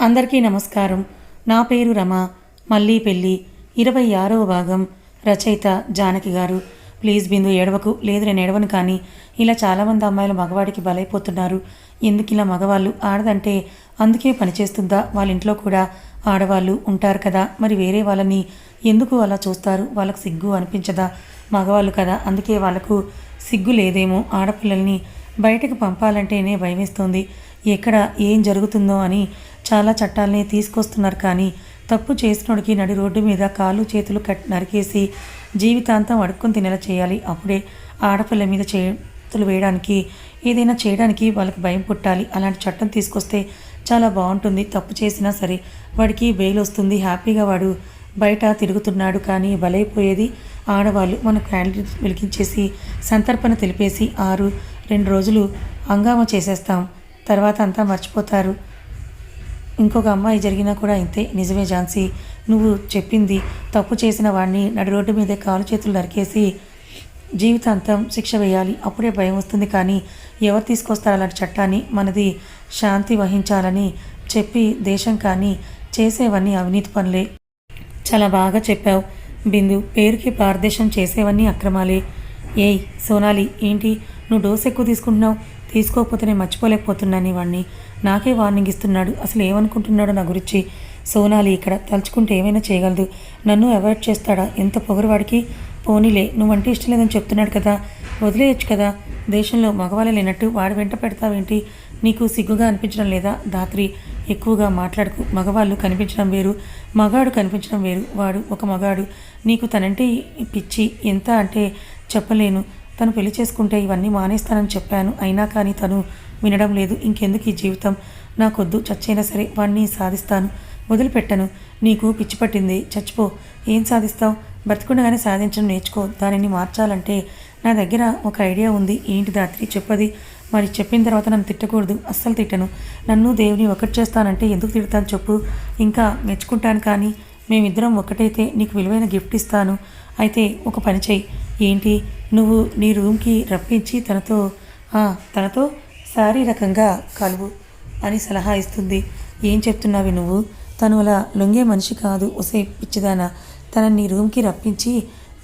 అందరికీ నమస్కారం. నా పేరు రమ. మళ్ళీ పెళ్ళి. ఇరవై ఆరవ భాగం. రచయిత జానకి గారు. ప్లీజ్ బిందు ఏడవకు లేదు నేను ఏడవను కానీ ఇలా చాలామంది అమ్మాయిలు మగవాడికి బలైపోతున్నారు. ఎందుకు ఇలా మగవాళ్ళు? ఆడదంటే అందుకే పనిచేస్తుందా వాళ్ళ ఇంట్లో కూడా ఆడవాళ్ళు ఉంటారు కదా. మరి వేరే వాళ్ళని ఎందుకు అలా చూస్తారు? వాళ్ళకు సిగ్గు అనిపించదా? మగవాళ్ళు కదా. అందుకే వాళ్ళకు సిగ్గు లేదేమో. ఆడపిల్లల్ని బయటకు పంపాలంటేనే భయమేస్తుంది. ఎక్కడ ఏం జరుగుతుందో అని చాలా చట్టాలని తీసుకొస్తున్నారు కానీ తప్పు చేసినోడికి నడి రోడ్డు మీద కాళ్ళు చేతులు కట్ నరికేసి జీవితాంతం అడుక్కొని తినేలా చేయాలి. అప్పుడే ఆడపిల్ల మీద చేతులు వేయడానికి ఏదైనా చేయడానికి వాళ్ళకి భయం పుట్టాలి. అలాంటి చట్టం తీసుకొస్తే చాలా బాగుంటుంది. తప్పు చేసినా సరే వాడికి బెయిల్ వస్తుంది. హ్యాపీగా వాడు బయట తిరుగుతున్నాడు కానీ బలైపోయేది ఆడవాళ్ళు. మన క్యాండిడేట్ వెలిగించేసి సంతర్పణ తెలిపేసి ఆరు రెండు రోజులు హంగామా చేసేస్తాం. తర్వాత అంతా మర్చిపోతారు. ఇంకొక అమ్మాయి జరిగినా కూడా ఇంతే. నిజమే ఝాన్సీ. నువ్వు చెప్పింది తప్పు చేసిన వాడిని నడి రోడ్డు మీదే కాలు చేతులు నరికేసి జీవితాంతం శిక్ష వేయాలి. అప్పుడే భయం వస్తుంది కానీ ఎవరు తీసుకొస్తారు అలాంటి చట్టాన్ని? మనది శాంతి వహించాలని చెప్పి దేశం కానీ చేసేవన్నీ అవినీతి పనులే. చాలా బాగా చెప్పావు. బిందు పేరుకి పారదేశం చేసేవన్నీ అక్రమాలే. ఏయ్ సోనాలి ఏంటి? నువ్వు డోస్ ఎక్కువ తీసుకుంటున్నావు తీసుకోకపోతే నేను మర్చిపోలేకపోతున్నాను వాడిని నాకే వార్నింగ్ ఇస్తున్నాడు. అసలు ఏమనుకుంటున్నాడో నా గురించి సోనాలి ఇక్కడ తలుచుకుంటే ఏమైనా చేయగలదు. నన్ను అవాయిడ్ చేస్తాడా? ఎంత పొగరువాడికి? పోనీలే నువ్వంటే ఇష్టం లేదని చెప్తున్నాడు కదా. వదిలేయచ్చు కదా. దేశంలో మగవాళ్ళు లేనట్టు వాడు వెంట పెడతావేంటి? నీకు సిగ్గుగా అనిపించడం లేదా? దాత్రి ఎక్కువగా మాట్లాడుకు. మగవాళ్ళు కనిపించడం వేరు. మగాడు కనిపించడం వేరు. వాడు ఒక మగాడు. నీకు తనంటే పిచ్చి. ఎంత అంటే చెప్పలేను. తను పెళ్ళి చేసుకుంటే ఇవన్నీ మానేస్తానని చెప్పాను. అయినా కానీ తను వినడం లేదు. ఇంకెందుకు ఈ జీవితం? నాకొద్దు. చచ్చైనా సరే వాడిని సాధిస్తాను. వదిలిపెట్టను. నీకు పిచ్చి పట్టింది. చచ్చిపో. ఏం సాధిస్తావు? బ్రతికుండగానే సాధించడం నేర్చుకో. దానిని మార్చాలంటే నా దగ్గర ఒక ఐడియా ఉంది. ఏంటి దాత్రి? చెప్పది. మరి చెప్పిన తర్వాత నన్ను తిట్టకూడదు. అస్సలు తిట్టను. నన్ను దేవుని ఒకటి చేస్తానంటే ఎందుకు తిడతాను చెప్పు. ఇంకా మెచ్చుకుంటాను కానీ మేమిద్దరం ఒకటైతే నీకు విలువైన గిఫ్ట్ ఇస్తాను. అయితే ఒక పని చెయ్యి. ఏంటి? నువ్వు నీ రూమ్కి రప్పించి తనతో తనతో శారీరకంగా కలువు అని సలహా ఇస్తుంది. ఏం చెప్తున్నావి నువ్వు? తను అలా లొంగే మనిషి కాదు ఒసే పిచ్చిదానా. తనని నీ రూమ్కి రప్పించి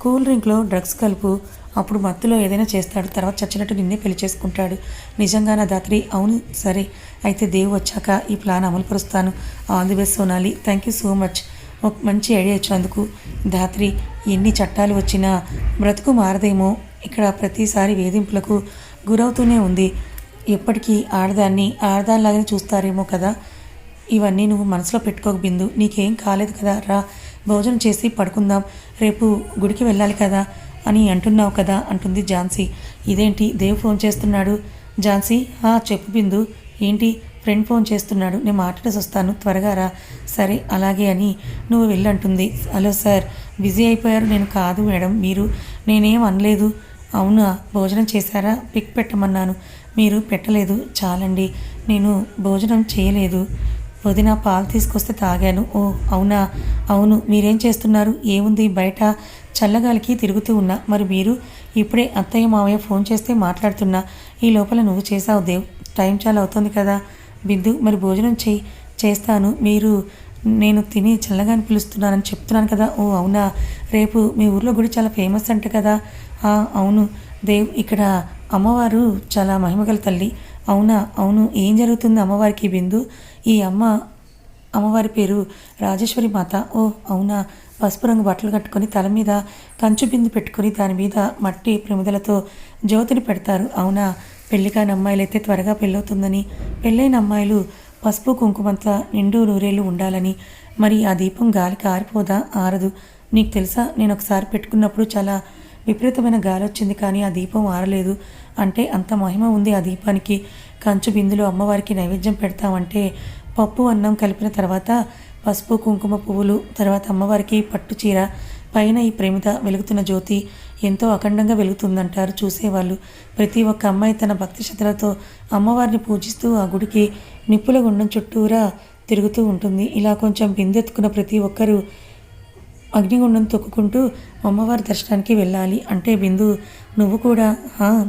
కూల్ డ్రింక్లో డ్రగ్స్ కలుపు. అప్పుడు మత్తులో ఏదైనా చేస్తాడు తర్వాత చచ్చినట్టు నిన్నే పెళ్ళి చేసుకుంటాడు. నిజంగా నా దాత్రి? అవును సరే. అయితే దేవు వచ్చాక ఈ ప్లాన్ అమలు పరుస్తాను all the best Sonali. Thank you so much. ఒక మంచి ఐడియా ఇచ్చినందుకు ధాత్రి ఎన్ని చట్టాలు వచ్చినా బ్రతుకు మారదేమో ఇక్కడ ప్రతిసారి వేధింపులకు గురవుతూనే ఉంది. ఎప్పటికీ ఆడదాన్ని ఆడదానిలాగానే చూస్తారేమో కదా. ఇవన్నీ నువ్వు మనసులో పెట్టుకోక బిందు. నీకేం కాలేదు కదా. రా భోజనం చేసి పడుకుందాం. రేపు గుడికి వెళ్ళాలి కదా అని అంటున్నావు కదా అంటుంది ఝాన్సీ. ఇదేంటి? దేవ్ ఫోన్ చేస్తున్నాడు. ఝాన్సీ "ఆ, చెప్పు బిందు. ఏంటి? ఫ్రెండ్ ఫోన్ చేస్తున్నాడు. నేను మాట్లాడేసి వస్తాను. త్వరగా రా. సరే అలాగే అని నువ్వు వెళ్ళంటుంది. హలో సార్ బిజీ అయిపోయారు. నేను కాదు మేడం. మీరు నేనేం అనలేదు. అవునా? భోజనం చేశారా? పిక్ పెట్టమన్నాను. మీరు పెట్టలేదు. చాలండి. నేను భోజనం చేయలేదు. వదిన పాలు తీసుకొస్తే తాగాను. ఓ అవునా? అవును. మీరేం చేస్తున్నారు? ఏముంది? బయట చల్లగాలికి తిరుగుతూ ఉన్నా. మరి మీరు ఇప్పుడే అత్తయ్య మావయ్య ఫోన్ చేస్తే మాట్లాడుతున్నా. ఈ లోపల నువ్వు చేసావు దేవ్. టైం చాలా అవుతుంది కదా. బిందు మరి భోజనం చేయి చేస్తాను. మీరు నేను తిని చల్లగాని పిలుస్తున్నానని చెప్తున్నాను కదా. ఓ అవునా? రేపు మీ ఊర్లో గుడి చాలా ఫేమస్ అంట కదా. "ఆ, అవును. దేవ్ ఇక్కడ అమ్మవారు చాలా మహిమగల తల్లి. అవునా? అవును. ఏం జరుగుతుంది అమ్మవారికి బిందు ఈ అమ్మ అమ్మవారి పేరు రాజేశ్వరి మాత. ఓ అవునా? పసుపు రంగు బట్టలు కట్టుకొని తల మీద కంచు బిందు పెట్టుకొని దాని మీద మట్టి ప్రమిదలతో జ్యోతిని పెడతారు. అవునా? పెళ్ళి కాని అమ్మాయిలైతే త్వరగా పెళ్ళవుతుందని పెళ్ళైన అమ్మాయిలు పసుపు కుంకుమంతా నిండు నూరేళ్ళు ఉండాలని. మరి ఆ దీపం గాలికి ఆరిపోదా? ఆరదు. నీకు తెలుసా నేను ఒకసారి పెట్టుకున్నప్పుడు చాలా విపరీతమైన గాలి వచ్చింది కానీ ఆ దీపం ఆరలేదు. అంటే అంత మహిమ ఉంది ఆ దీపానికి. కంచు బిందులు అమ్మవారికి నైవేద్యం పెడతామంటే పప్పు అన్నం కలిపిన తర్వాత పసుపు కుంకుమ పువ్వులు తర్వాత అమ్మవారికి పట్టు చీర పైన ఈ ప్రేమిత వెలుగుతున్న జ్యోతి ఎంతో అఖండంగా వెలుగుతుందంటారు చూసేవాళ్ళు. ప్రతి ఒక్క అమ్మాయి తన భక్తి శ్రద్ధలతో అమ్మవారిని పూజిస్తూ ఆ గుడికి నిప్పుల గుండం చుట్టూరా తిరుగుతూ ఉంటుంది. ఇలా కొంచెం బిందెత్తుకున్న ప్రతి ఒక్కరూ అగ్నిగుండం తొక్కుకుంటూ అమ్మవారి దర్శనానికి వెళ్ళాలి. అంటే బిందు నువ్వు కూడా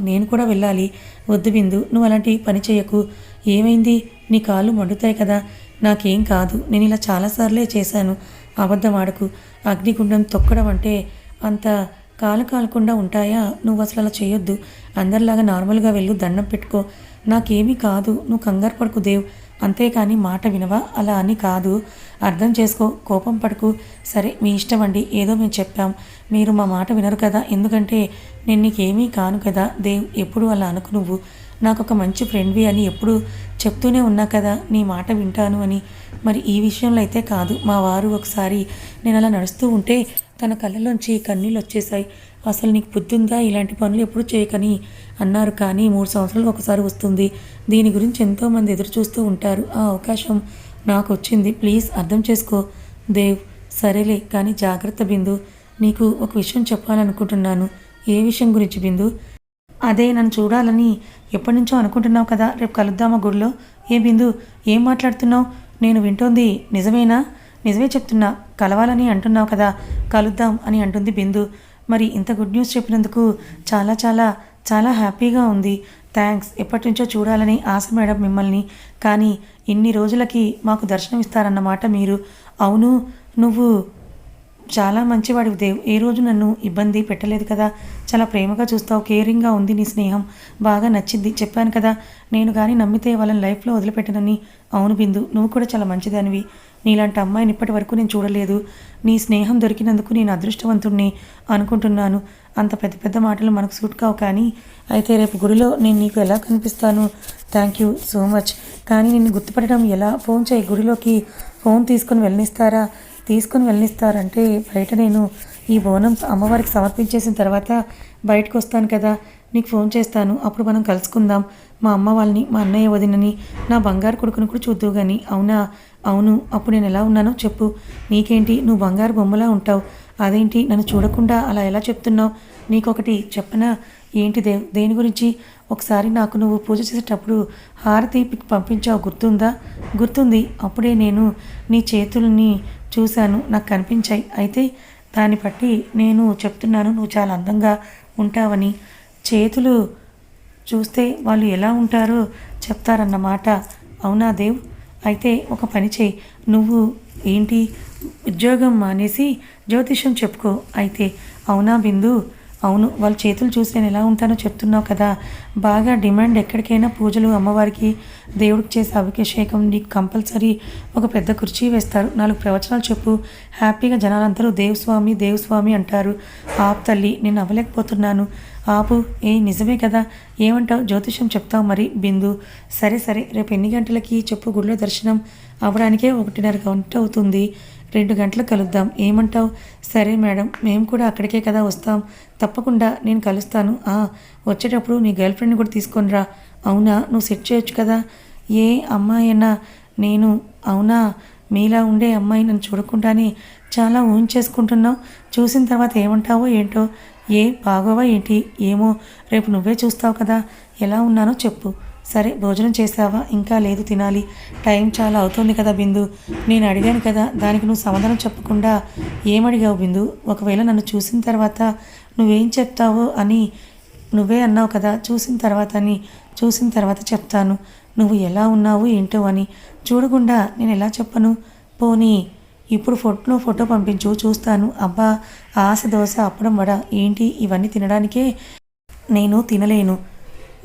నేను కూడా వెళ్ళాలి. వద్దు బిందు నువ్వు అలాంటి పని చేయకు. ఏమైంది? నీ కాళ్ళు మండుతాయి కదా. నాకేం కాదు. నేను ఇలా చాలాసార్లే చేశాను. అబద్ధం ఆడకు. అగ్నిగుండం తొక్కడం అంటే అంత కాలు కాలకుండా ఉంటాయా? నువ్వు అసలు అలా చేయొద్దు అందరిలాగా నార్మల్గా వెళ్ళు దండం పెట్టుకో. నాకేమీ కాదు. నువ్వు కంగారు పడుకు దేవ్. అంతేకాని మాట వినవా? అలా అని కాదు. అర్థం చేసుకో. కోపం పడుకు. సరే మీ ఇష్టం అండి. ఏదో మేము చెప్పాం. మీరు మా మాట వినరు కదా? ఎందుకంటే నేను నీకేమీ కాను కదా? దేవ్ ఎప్పుడు అలా అనుకు నువ్వు. నాకు ఒక మంచి ఫ్రెండ్వి అని ఎప్పుడు చెప్తూనే ఉన్నా కదా? నీ మాట వింటాను అని. మరి ఈ విషయంలో అయితే కాదు. మా వారు ఒకసారి నేను అలా నడుస్తూ ఉంటే తన కళ్ళలోంచి కన్నీళ్ళు వచ్చేసాయి అసలు నీకు బుద్ధుందా? ఇలాంటి పనులు ఎప్పుడు చేయకని అన్నారు. కానీ మూడు సంవత్సరాలకు ఒకసారి వస్తుంది. దీని గురించి ఎంతోమంది ఎదురు చూస్తూ ఉంటారు. ఆ అవకాశం నాకు వచ్చింది ప్లీజ్ అర్థం చేసుకో దేవ్. సరేలే కానీ జాగ్రత్త బిందు. నీకు ఒక విషయం చెప్పాలనుకుంటున్నాను. ఏ విషయం గురించి బిందు? అదే నన్ను చూడాలని ఎప్పటి నుంచో అనుకుంటున్నావు కదా. రేపు కలుద్దామా గుడిలో? ఏ బిందు ఏం మాట్లాడుతున్నావు? నేను వింటోంది నిజమేనా? నిజమే చెప్తున్నా కలవాలని అంటున్నావు కదా కలుద్దాం అని అంటుంది బిందు. మరి ఇంత గుడ్ న్యూస్ చెప్పినందుకు చాలా చాలా చాలా హ్యాపీగా ఉంది. థ్యాంక్స్ ఎప్పటి నుంచో చూడాలని ఆశ మేడం మిమ్మల్ని. కానీ ఇన్ని రోజులకి మాకు దర్శనం ఇస్తారన్నమాట మీరు. అవును నువ్వు చాలా మంచివాడు దేవ్. ఏ రోజు నన్ను ఇబ్బంది పెట్టలేదు కదా. చాలా ప్రేమగా చూస్తావు కేరింగ్గా ఉంది నీ స్నేహం. బాగా నచ్చింది. చెప్పాను కదా నేను కానీ నమ్మితే వాళ్ళని లైఫ్లో వదిలిపెట్టనని. అవును బిందు నువ్వు కూడా చాలా మంచిదానివి. నీలాంటి అమ్మాయిని ఇప్పటి వరకు నేను చూడలేదు. నీ స్నేహం దొరికినందుకు నేను అదృష్టవంతుణ్ణి అనుకుంటున్నాను. అంత పెద్ద పెద్ద మాటలు మనకు సూట్ కావు కానీ అయితే రేపు గుడిలో నేను నీకు ఎలా కనిపిస్తాను? థ్యాంక్ యూ సో మచ్ కానీ నిన్ను గుర్తుపట్టడం ఎలా? ఫోన్ చేయి. గుడిలోకి ఫోన్ తీసుకొని వెళ్ళనిస్తారా? తీసుకొని వెళ్ళనిస్తారంటే బయట నేను ఈ బోనం అమ్మవారికి సమర్పించేసిన తర్వాత బయటకు వస్తాను కదా. నీకు ఫోన్ చేస్తాను. అప్పుడు మనం కలుసుకుందాం. మా అమ్మ వాళ్ళని మా అన్నయ్య వదినని నా బంగారు కొడుకుని కూడా చూద్దు కానీ అవునా? అవును అప్పుడు నేను ఎలా ఉన్నానో చెప్పు. నీకేంటి? నువ్వు బంగారు బొమ్మలా ఉంటావు. అదేంటి? నన్ను చూడకుండా అలా ఎలా చెప్తున్నావు? నీకొకటి చెప్పనా? ఏంటి దే దేని గురించి? ఒకసారి నాకు నువ్వు పూజ చేసేటప్పుడు హారతి పంపించావు గుర్తుందా? గుర్తుంది. అప్పుడే నేను నీ చేతులని చూశాను. నాకు కనిపించాయి. అయితే దాన్ని బట్టి నేను చెప్తున్నాను. నువ్వు చాలా అందంగా ఉంటావని. చేతులు చూస్తే వాళ్ళు ఎలా ఉంటారో చెప్తారన్నమాట. అవునా దేవ్? అయితే ఒక పని చేయి. నువ్వు ఏంటి? ఉద్యోగం మానేసి జ్యోతిషం చెప్పుకో. అయితే అవునా బిందు? అవును వాళ్ళ చేతులు చూసి నేను ఎలా ఉంటానో చెప్తున్నావు కదా. బాగా డిమాండ్ ఎక్కడికైనా పూజలు అమ్మవారికి దేవుడికి చేసే అభిషేకం నీకు కంపల్సరీ ఒక పెద్ద కుర్చీ వేస్తారు. నాలుగు ప్రవచనాలు చెప్పు. హ్యాపీగా జనాలందరూ దేవస్వామి దేవస్వామి అంటారు. ఆపు తల్లి నేను అవ్వలేకపోతున్నాను ఆపు ఏ నిజమే కదా. ఏమంటావు? జ్యోతిషం చెప్తావు మరి బిందు. సరే సరే రేపు ఎన్ని గంటలకి? చెప్పు గుడిలో దర్శనం. అవ్వడానికే ఒకటిన్నర గంట అవుతుంది. రెండు గంటలు కలుద్దాం. ఏమంటావు? సరే మేడం మేము కూడా అక్కడికే కదా వస్తాం. తప్పకుండా నేను కలుస్తాను. ఆ, వచ్చేటప్పుడు నీ గర్ల్ ఫ్రెండ్ని కూడా తీసుకొని రా. అవునా? నువ్వు సెట్ చేయొచ్చు కదా? ఏ అమ్మాయినా నేను అవునా? మీలా ఉండే అమ్మాయి నన్ను చూడకుండానే చాలా ఊహించేసుకుంటున్నావు చూసిన తర్వాత ఏమంటావో ఏంటో? ఏ బాగోవా ఏంటి? ఏమో రేపు నువ్వే చూస్తావు కదా. ఎలా ఉన్నానో చెప్పు. సరే భోజనం చేసావా ఇంకా లేదు తినాలి. టైం చాలా అవుతుంది కదా బిందు. నేను అడిగాను కదా దానికి నువ్వు సమాధానం చెప్పకుండా ఏమడిగావు బిందు? ఒకవేళ నన్ను చూసిన తర్వాత నువ్వేం చెప్తావో అని నువ్వే అన్నావు కదా చూసిన తర్వాత అని చూసిన తర్వాత చెప్తాను. నువ్వు ఎలా ఉన్నావు ఏంటో అని. చూడకుండా నేను ఎలా చెప్పను? పోనీ ఇప్పుడు ఫోటో ఫోటో పంపించు చూస్తాను. అబ్బా ఆశ దోశ అప్పడం వడ ఏంటి? ఇవన్నీ తినడానికే నేను తినలేను.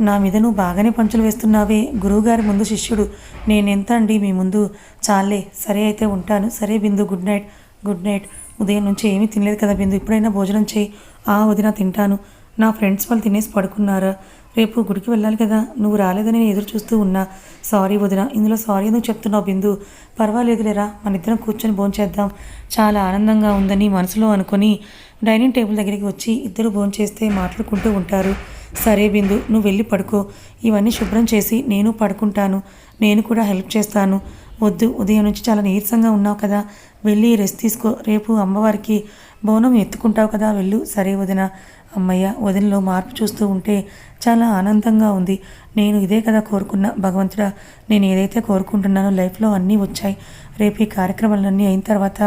నా మీద నువ్వు బాగానే పంచులు వేస్తున్నావే. గురువుగారి ముందు శిష్యుడు. నేనెంత అండి మీ ముందు? చాలే సరే అయితే ఉంటాను. సరే Bindu good night. Good night. ఉదయం నుంచి ఏమీ తినలేదు కదా బిందు. ఇప్పుడైనా భోజనం చేయి. ఆ వదిన తింటాను. నా ఫ్రెండ్స్ వాళ్ళు తినేసి పడుకున్నారా? రేపు గుడికి వెళ్ళాలి కదా. నువ్వు రాలేదని నేను ఎదురు చూస్తూ ఉన్నా. సారీ వదిన. ఇందులో సారీ ఎందుకు చెప్తున్నావు బిందు? పర్వాలేదులేరా మన ఇద్దరం కూర్చొని భోంచేద్దాం చాలా ఆనందంగా ఉందని మనసులో అనుకొని డైనింగ్ టేబుల్ దగ్గరికి వచ్చి ఇద్దరు భోంచేస్తే మాట్లాడుకుంటూ ఉంటారు. సరే బిందు నువ్వు వెళ్ళి పడుకో. ఇవన్నీ శుభ్రం చేసి నేను పడుకుంటాను. నేను కూడా హెల్ప్ చేస్తాను. వద్దు ఉదయం నుంచి చాలా నీరసంగా ఉన్నావు కదా. వెళ్ళి రెస్ట్ తీసుకో. రేపు అమ్మవారికి బోనం ఎత్తుకుంటావు కదా. వెళ్ళు. సరే వదిన. అమ్మయ్య వదినలో మార్పు చూస్తూ ఉంటే చాలా ఆనందంగా ఉంది. నేను ఇదే కదా కోరుకున్నా. భగవంతుడా నేను ఏదైతే కోరుకుంటున్నానో లైఫ్లో అన్నీ వచ్చాయి. రేపు ఈ కార్యక్రమాలన్నీ అయిన తర్వాత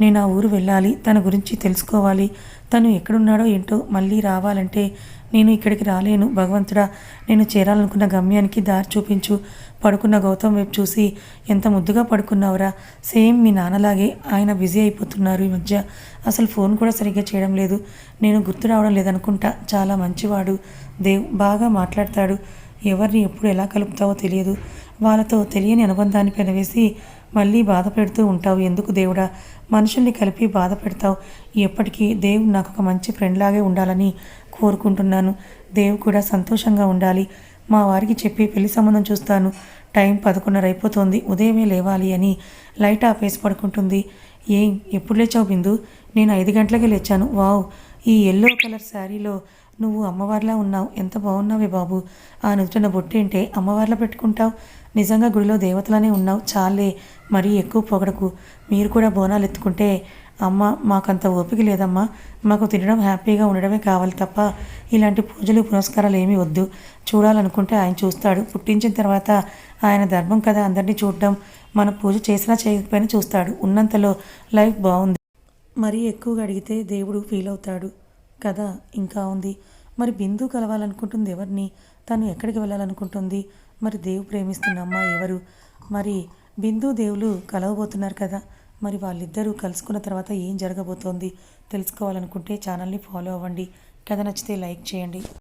నేను ఆ ఊరు వెళ్ళాలి. తన గురించి తెలుసుకోవాలి. తను ఎక్కడున్నాడో ఏంటో మళ్ళీ రావాలంటే నేను ఇక్కడికి రాలేను. భగవంతుడా నేను చేరాలనుకున్న గమ్యానికి దారి చూపించు. పడుకున్న గౌతమ్ వైపు చూసి ఎంత ముద్దుగా పడుకున్నావురా? సేమ్ మీ నాన్నలాగే ఆయన బిజీ అయిపోతున్నారు ఈ మధ్య. అసలు ఫోన్ కూడా సరిగ్గా చేయడం లేదు. నేను గుర్తు రావడం లేదనుకుంటా. చాలా మంచివాడు. దేవ్ బాగా మాట్లాడతాడు. ఎవరిని ఎప్పుడు ఎలా కలుపుతావో తెలియదు. వాళ్ళతో తెలియని అనుబంధాన్ని పెనవేసి మళ్ళీ బాధ పెడుతూ ఉంటావు. ఎందుకు దేవుడా? మనుషుల్ని కలిపి బాధ పెడతావు. ఎప్పటికీ దేవుడు నాకు ఒక మంచి ఫ్రెండ్లాగే ఉండాలని కోరుకుంటున్నాను. దేవు కూడా సంతోషంగా ఉండాలి. మా వారికి చెప్పి పెళ్ళి సంబంధం చూస్తాను. టైం పదకొండున్నర అయిపోతుంది. ఉదయమే లేవాలి అని లైట్ ఆపేసి పడుకుంటుంది. ఏం ఎప్పుడు లేచావు బిందు? నేను ఐదు గంటలకే లేచాను. వావ్ ఈ ఎల్లో కలర్ శారీలో నువ్వు అమ్మవారిలా ఉన్నావు. ఎంత బాగున్నావే బాబు. ఆ నుదుటిన బొట్టేంటే అమ్మవారిలా పెట్టుకుంటావు. నిజంగా గుడిలో దేవతలనే ఉన్నావు? చాలే మరీ ఎక్కువ పొగడకు. మీరు కూడా బోనాలు ఎత్తుకుంటే అమ్మ మాకంత ఓపిక లేదమ్మా. మాకు తినడం హ్యాపీగా ఉండడమే కావాలి తప్ప ఇలాంటి పూజలు పురస్కారాలు ఏమీ వద్దు. చూడాలనుకుంటే ఆయన చూస్తాడు. పుట్టించిన తర్వాత ఆయన ధర్మం కదా అందరినీ చూడడం. మన పూజ చేసినా చేయకపోయినా చూస్తాడు. ఉన్నంతలో లైఫ్ బాగుంది. మరీ ఎక్కువగా అడిగితే దేవుడు ఫీల్ అవుతాడు. కదా ఇంకా ఉంది. మరి బిందు కలవాలనుకుంటుంది ఎవరిని? తను ఎక్కడికి వెళ్ళాలనుకుంటుంది? మరి దేవు ప్రేమిస్తున్న అమ్మాయి ఎవరు? మరి బిందు దేవులు కలవబోతున్నారు కదా. మరి వాళ్ళిద్దరూ కలుసుకున్న తర్వాత ఏం జరగబోతోంది తెలుసుకోవాలనుకుంటే ఛానల్ని ఫాలో అవ్వండి. కథ నచ్చితే లైక్ చేయండి.